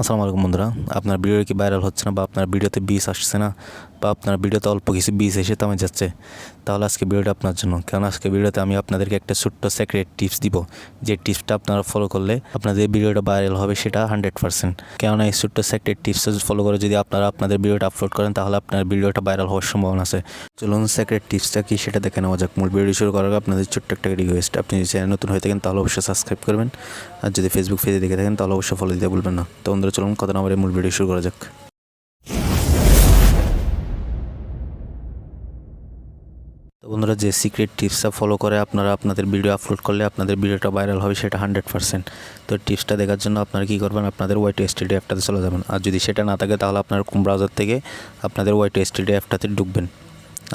আসসালামু আলাইকুম বন্ধুরা। আপনার ভিডিও কি ভাইরাল হচ্ছে না বা আপনার ভিডিওতে বিষ আসছে না বা আপনার ভিডিওতে অল্প কিছু বিষ এসে তেমন যাচ্ছে, তাহলে আজকে ভিডিওটা আপনার জন্য। কারণ আজকে ভিডিওতে আমি আপনাদেরকে একটা ছোট্ট সেক্রেট টিপস দিব, যে টিপসটা আপনারা ফলো করলে আপনাদের ভিডিওটা ভাইরাল হবে সেটা হান্ড্রেড পার্সেন্ট কেননা এই ছোট্ট সেক্রেট টিপস ফলো করে যদি আপনারা আপনাদের ভিডিওটা আপলোড করেন, তাহলে আপনার ভিডিওটা ভাইরাল হওয়ার সম্ভাবনা আছে। চলুন সেক্রেট টিপসটা কি সেটা দেখে নেওয়া যাক। মূল ভিডিও শুরু করার আগে আপনাদের ছোট্ট একটা রিকোয়েস্ট আপনি যদি চ্যানেল নতুন হয়ে থাকেন, তাহলে অবশ্যই সাবস্ক্রাইব করবেন। আর যদি ফেসবুক পেজে দেখে থাকেন, তাহলে অবশ্যই ফলো দিতে ভুলবেন না। তো বন্ধুরা চলুন, কথা না মূল ভিডিও শুরু করা যাক। তো বন্ধুরা, যে সিক্রেট টিপসটা ফলো করে আপনারা আপনাদের ভিডিও আপলোড করলে আপনাদের ভিডিওটা ভাইরাল হবে, সেটা হান্ড্রেড পার্সেন্ট তো টিপসটা দেখার জন্য আপনারা কী করবেন? আপনাদের ওয়াইট স্টুডিও অ্যাপটাতে চলে যাবেন। আর যদি সেটা না থাকে, তাহলে আপনার কোন ব্রাউজার থেকে আপনাদের ওয়াইট স্টুডিও অ্যাপটাতে ঢুকবেন।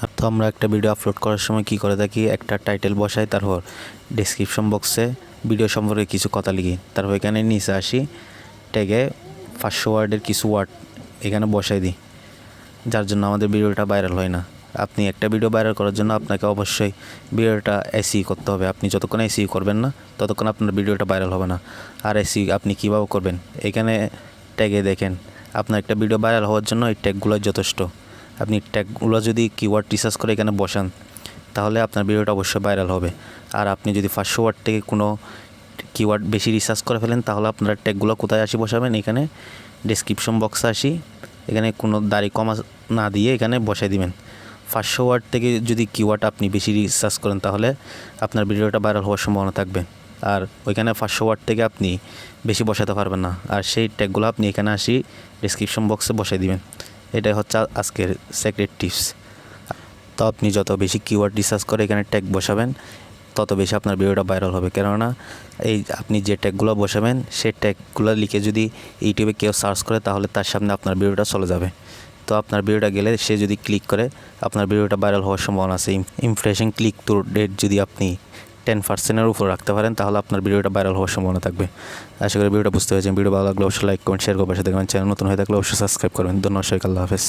আর তো আমরা একটা ভিডিও আপলোড করার সময় কী করে থাকি? একটা টাইটেল বসাই, তারপর ডিসক্রিপশন বক্সে ভিডিও সম্পর্কে কিছু কথা লিখি। তারপর এখানে নিচে আসি ট্যাগে পাঁচশো ওয়ার্ডের কিছু ওয়ার্ড এখানে বসাই দিই, যার জন্য আমাদের ভিডিওটা ভাইরাল হয় না। আপনি একটা ভিডিও ভাইরাল করার জন্য আপনাকে অবশ্যই ভিডিওটা এসি করতে হবে। আপনি যতক্ষণ এসি করবেন না, ততক্ষণ আপনার ভিডিওটা ভাইরাল হবে না। আর এসি আপনি কীভাবে করবেন? এখানে ট্যাগে দেখেন, আপনার একটা ভিডিও ভাইরাল হওয়ার জন্য এই ট্যাগগুলো যথেষ্ট। আপনি ট্যাগগুলো যদি কিওয়ার্ড রিসার্চ করে এখানে বসান, তাহলে আপনার ভিডিওটা অবশ্যই ভাইরাল হবে। আর আপনি যদি ফার্স্ট ওয়ার্ড থেকে কোনো কিওয়ার্ড বেশি রিসার্চ করে ফেলেন, তাহলে আপনার ট্যাগগুলো কোথায় আসি বসাবেন? এখানে ডিসক্রিপশন বক্সে আসি। এখানে কোনো দাড়ি কমা না দিয়ে এখানে বসাই দিবেন। পাঁচশো ওয়ার্ড থেকে যদি কিওয়ার্ড আপনি বেশি রিসার্চ করেন, তাহলে আপনার ভিডিওটা ভাইরাল হওয়ার সম্ভাবনা থাকবে। আর ওইখানে পাঁচশো ওয়ার্ড থেকে আপনি বেশি বসাতে পারবেন না। আর সেই ট্যাগগুলো আপনি এখানে আসি ডিসক্রিপশন বক্সে বসাই দিবেন। এটাই হচ্ছে আজকের সেক্রেট টিপস তো আপনি যত বেশি কিওয়ার্ড রিসার্চ করে এখানে ট্যাগ বসাবেন তত বেশি আপনার ভিডিওটা ভাইরাল হবে। কেননা এই আপনি যে ট্যাগগুলো বসাবেন, সেই ট্যাগগুলো লিখে যদি ইউটিউবে কেউ সার্চ করে, তাহলে তার সামনে আপনার ভিডিওটা চলে যাবে। তো আপনার ভিডিওটা গেলে সে যদি ক্লিক করে, আপনার ভিডিওটা ভাইরাল হওয়ার সম্ভাবনা আছে। ইমপ্রেশন ক্লিক টু ডেট যদি আপনি টেন পার্সেন্টের উপর রাখতে পারেন, তাহলে আপনার ভিডিওটা ভাইরাল হওয়ার সম্ভাবনা থাকবে। আশা করি ভিডিওটা বুঝতে পেরেছেন। ভিডিও ভালো লাগলে অবশ্যই লাইক কমেন্ট শেয়ার করবেন। সাথে চ্যানেল নতুন হয়ে থাকলে অবশ্যই সাবস্ক্রাইব করবেন। ধন্যবাদ আল্লাহ হাফেজ।